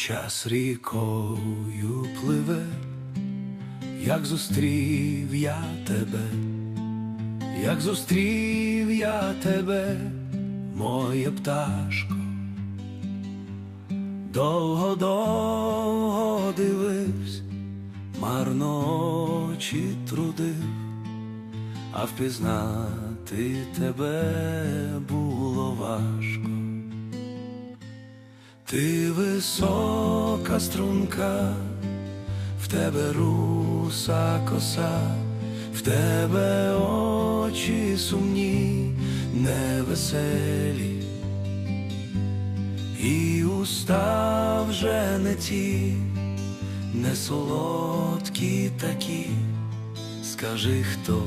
Час рікою пливе, як зустрів я тебе, як зустрів я тебе, моє пташко, довго довго дивився, марно очі трудив, а впізнати тебе було важко. Ти висока струнка, в тебе руса коса, в тебе очі сумні, невеселі, і уста вже не ті, не солодкі такі, скажи, хто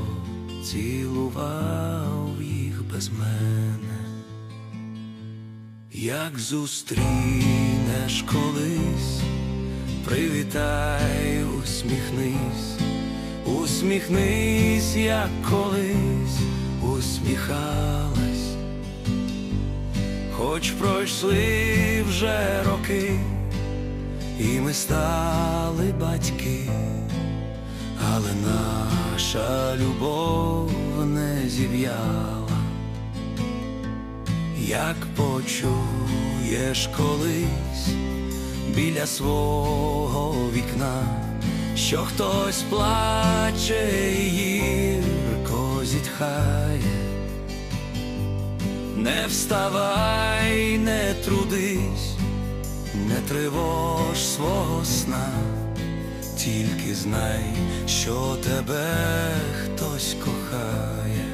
цілував їх без мене. Як зустрінеш колись, привітай, усміхнись, усміхнись, як колись усміхалась, хоч пройшли вже роки, і ми стали батьки, але наша любов не зів'яла. Як почуєш колись біля свого вікна, що хтось плаче і гірко зітхає, не вставай, не трудись, не тривож свого сна, тільки знай, що тебе хтось кохає.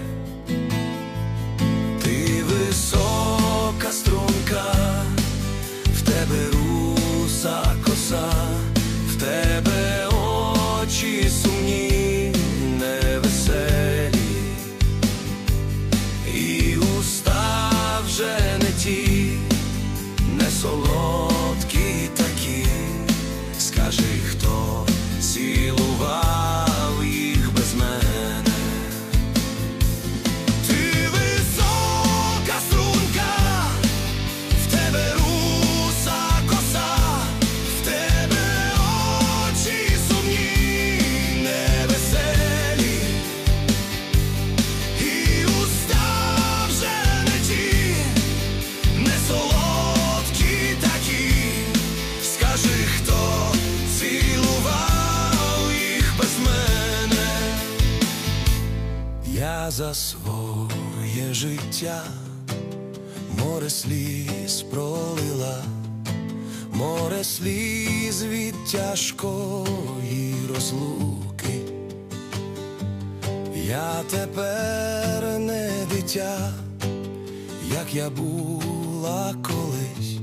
За своє життя море сліз пролила, море сліз від тяжкої розлуки. Я тепер не дитя, як я була колись,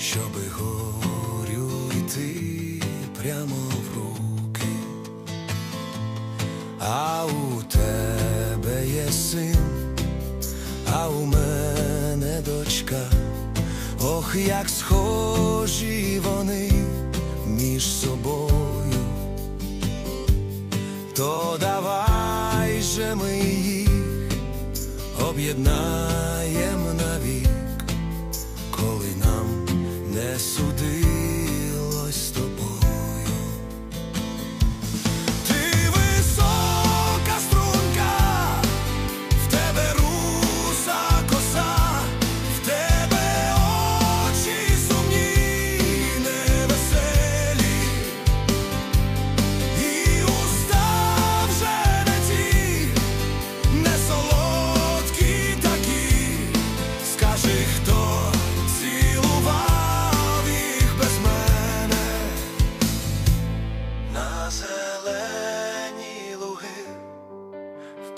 щоби горю йти прямо в руки. А у а у мене дочка. Ох, як схожі вони між собою. То давай же ми їх об'єднаємо навік, коли нам не судилось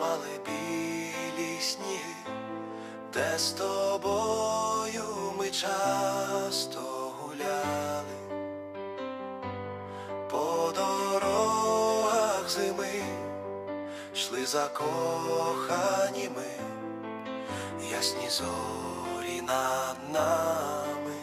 впали білі сніги, де з тобою ми часто гуляли, по дорогах зими йшли закохані ми, ясні зорі над нами